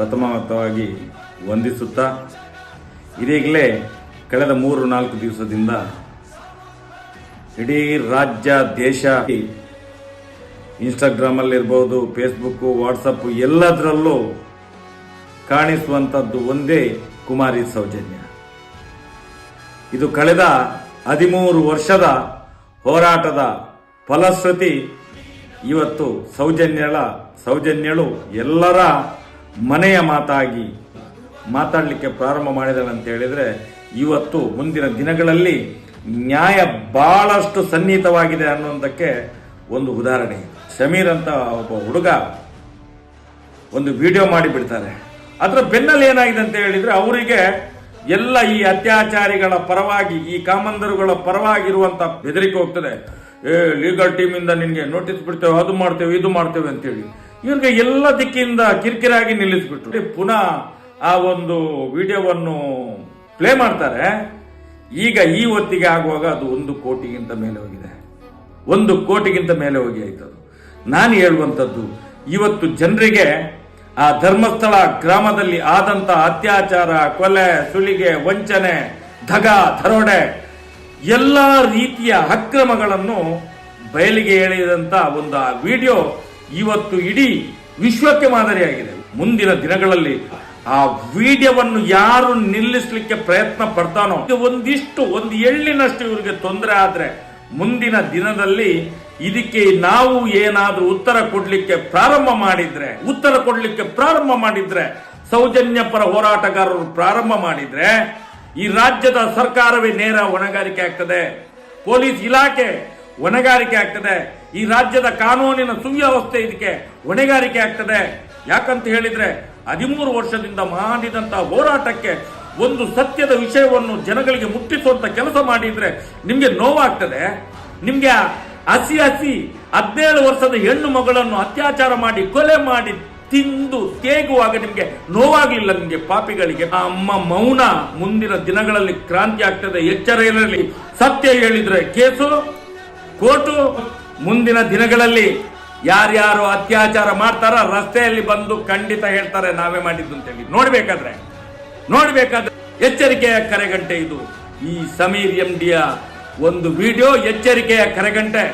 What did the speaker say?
ಪ್ರಥಮವಾಗಿ ವಂದಿಸುತ್ತಾ ಇದೀಗಲೇ ಕಳೆದ ಮೂರು ನಾಲ್ಕು ದಿವಸದಿಂದ ಇಡೀ ರಾಜ್ಯ, ದೇಶ ಇನ್ಸ್ಟಾಗ್ರಾಮಲ್ಲಿರ್ಬೋದು ಫೇಸ್ಬುಕ್ಕು ವಾಟ್ಸಪ್ಪು ಎಲ್ಲದರಲ್ಲೂ ಕಾಣಿಸುವಂಥದ್ದು ಒಂದೇ ಕುಮಾರಿ ಸೌಜನ್ಯ. ಇದು ಕಳೆದ ಹದಿಮೂರು ವರ್ಷದ ಹೋರಾಟದ ಫಲಶ್ರುತಿ ಇವತ್ತು ಸೌಜನ್ಯಳ, ಸೌಜನ್ಯಳು ಎಲ್ಲರ ಮನೆಯ ಮಾತಾಗಿ ಮಾತಾಡಲಿಕ್ಕೆ ಪ್ರಾರಂಭ ಮಾಡಿದಳು ಅಂತ ಹೇಳಿದ್ರೆ, ಇವತ್ತು ಮುಂದಿನ ದಿನಗಳಲ್ಲಿ ನ್ಯಾಯ ಬಹಳಷ್ಟು ಸನ್ನಿಹಿತವಾಗಿದೆ ಅನ್ನೋದಕ್ಕೆ ಒಂದು ಉದಾಹರಣೆ. ಸಮೀರ್ ಅಂತ ಒಬ್ಬ ಹುಡುಗ ಒಂದು ವಿಡಿಯೋ ಮಾಡಿ ಬಿಡ್ತಾರೆ ಅದರ ಬೆನ್ನಲ್ಲಿ ಏನಾಗಿದೆ ಅಂತ ಹೇಳಿದ್ರೆ, ಅವರಿಗೆ ಎಲ್ಲ ಈ ಅತ್ಯಾಚಾರಿಗಳ ಪರವಾಗಿ, ಈ ಕಾಮಂದರುಗಳ ಪರವಾಗಿರುವಂಥ ಬೆದರಿಕೆ ಹೋಗ್ತದೆ. ಏ ಲೀಗಲ್ ಟೀಮ್ ಇಂದ ನಿನ್ಗೆ ನೋಟಿಸ್ ಬಿಡ್ತೇವೆ, ಅದು ಮಾಡ್ತೇವೆ, ಇದು ಮಾಡ್ತೇವೆ ಅಂತೇಳಿ. ಇವ್ರಿಗೆ ಎಲ್ಲ ದಿಕ್ಕಿಂದ ಕಿರಿಕಿರಾಗಿ ನಿಲ್ಲಿಸ್ಬಿಟ್ರು. ಪುನಃ ಆ ಒಂದು ವಿಡಿಯೋವನ್ನು ಪ್ಲೇ ಮಾಡ್ತಾರೆ. ಈಗ ಈ ಹೊತ್ತಿಗೆ ಆಗುವಾಗ ಅದು ಒಂದು ಕೋಟಿಗಿಂತ ಮೇಲೆ ಹೋಗಿದೆ. ಒಂದು ಕೋಟಿಗಿಂತ ಮೇಲೆ ಹೋಗಿ ಆಯ್ತು ಅದು. ನಾನು ಹೇಳುವಂಥದ್ದು, ಇವತ್ತು ಜನರಿಗೆ ಆ ಧರ್ಮಸ್ಥಳ ಗ್ರಾಮದಲ್ಲಿ ಆದಂತ ಅತ್ಯಾಚಾರ, ಕೊಲೆ, ಸುಲಿಗೆ, ವಂಚನೆ, ಧಗ, ದರೋಡೆ ಎಲ್ಲ ರೀತಿಯ ಅಕ್ರಮಗಳನ್ನು ಬಯಲಿಗೆ ಎಳೆಯದಂತ ಒಂದು ಆ ವಿಡಿಯೋ ಇವತ್ತು ಇಡೀ ವಿಶ್ವಕ್ಕೆ ಮಾದರಿಯಾಗಿದೆ. ಮುಂದಿನ ದಿನಗಳಲ್ಲಿ ಆ ವಿಡಿಯೋವನ್ನು ಯಾರು ನಿಲ್ಲಿಸಲಿಕ್ಕೆ ಪ್ರಯತ್ನ ಪಡ್ತಾನೋ ಒಂದಿಷ್ಟು, ಒಂದು ಎಳ್ಳಿನಷ್ಟು ಇವರಿಗೆ ತೊಂದರೆ ಆದ್ರೆ ಮುಂದಿನ ದಿನದಲ್ಲಿ ಇದಕ್ಕೆ ನಾವು ಏನಾದರೂ ಉತ್ತರ ಕೊಡ್ಲಿಕ್ಕೆ ಪ್ರಾರಂಭ ಮಾಡಿದ್ರೆ, ಉತ್ತರ ಕೊಡ್ಲಿಕ್ಕೆ ಪ್ರಾರಂಭ ಮಾಡಿದ್ರೆ, ಸೌಜನ್ಯ ಪರ ಹೋರಾಟಗಾರರು ಪ್ರಾರಂಭ ಮಾಡಿದ್ರೆ, ಈ ರಾಜ್ಯದ ಸರ್ಕಾರವೇ ನೇರ ಹೊಣೆಗಾರಿಕೆ ಆಗ್ತದೆ. ಪೊಲೀಸ್ ಇಲಾಖೆ ಹೊಣೆಗಾರಿಕೆ ಆಗ್ತದೆ. ಈ ರಾಜ್ಯದ ಕಾನೂನಿನ ಸುವ್ಯವಸ್ಥೆ ಇದಕ್ಕೆ ಹೊಣೆಗಾರಿಕೆ ಆಗ್ತದೆ. ಯಾಕಂತ ಹೇಳಿದ್ರೆ ಹದಿಮೂರು ವರ್ಷದಿಂದ ಮಾಡಿದಂತಹ ಹೋರಾಟಕ್ಕೆ ಒಂದು ಸತ್ಯದ ವಿಷಯವನ್ನು ಜನಗಳಿಗೆ ಮುಟ್ಟಿಸುವಂತ ಕೆಲಸ ಮಾಡಿದ್ರೆ ನಿಮ್ಗೆ ನೋವಾಗ್ತದೆ. ನಿಮ್ಗೆ ಹಸಿ ಹಸಿ ಹದಿನೇಳು ವರ್ಷದ ಹೆಣ್ಣು ಮಗಳನ್ನು ಅತ್ಯಾಚಾರ ಮಾಡಿ ಕೊಲೆ ಮಾಡಿ ತಿಂದು ತೇಗುವಾಗ ನಿಮ್ಗೆ ನೋವಾಗಲಿಲ್ಲ ನಿಮ್ಗೆ ಪಾಪಿಗಳಿಗೆ. ಆ ಅಮ್ಮ ಮೌನ ಮುಂದಿನ ದಿನಗಳಲ್ಲಿ ಕ್ರಾಂತಿ ಆಗ್ತದೆ. ಎಚ್ಚರ ಇರಲಿ. ಸತ್ಯ ಹೇಳಿದ್ರೆ ಕೇಸು. ಕೋರ್ಟು ಮುಂದಿನ ದಿನಗಳಲ್ಲಿ ಯಾರ್ಯಾರು ಅತ್ಯಾಚಾರ ಮಾಡ್ತಾರ ರಸ್ತೆಯಲ್ಲಿ ಬಂದು ಖಂಡಿತ ಹೇಳ್ತಾರೆ, ನಾವೇ ಮಾಡಿದ್ದು ಅಂತೇಳಿ ನೋಡ್ಬೇಕಾದ್ರೆ ನೋಡ್ಬೇಕಾದ್ರೆ ಎಚ್ಚರಿಕೆಯ ಕರೆಗಂಟೆ ಇದು. ಈ ಸಮೀರ್ ಎಂ ಡಿಯ ಒಂದು ವಿಡಿಯೋ ಎಚ್ಚರಿಕೆಯ ಕರೆಗಂಟೆ.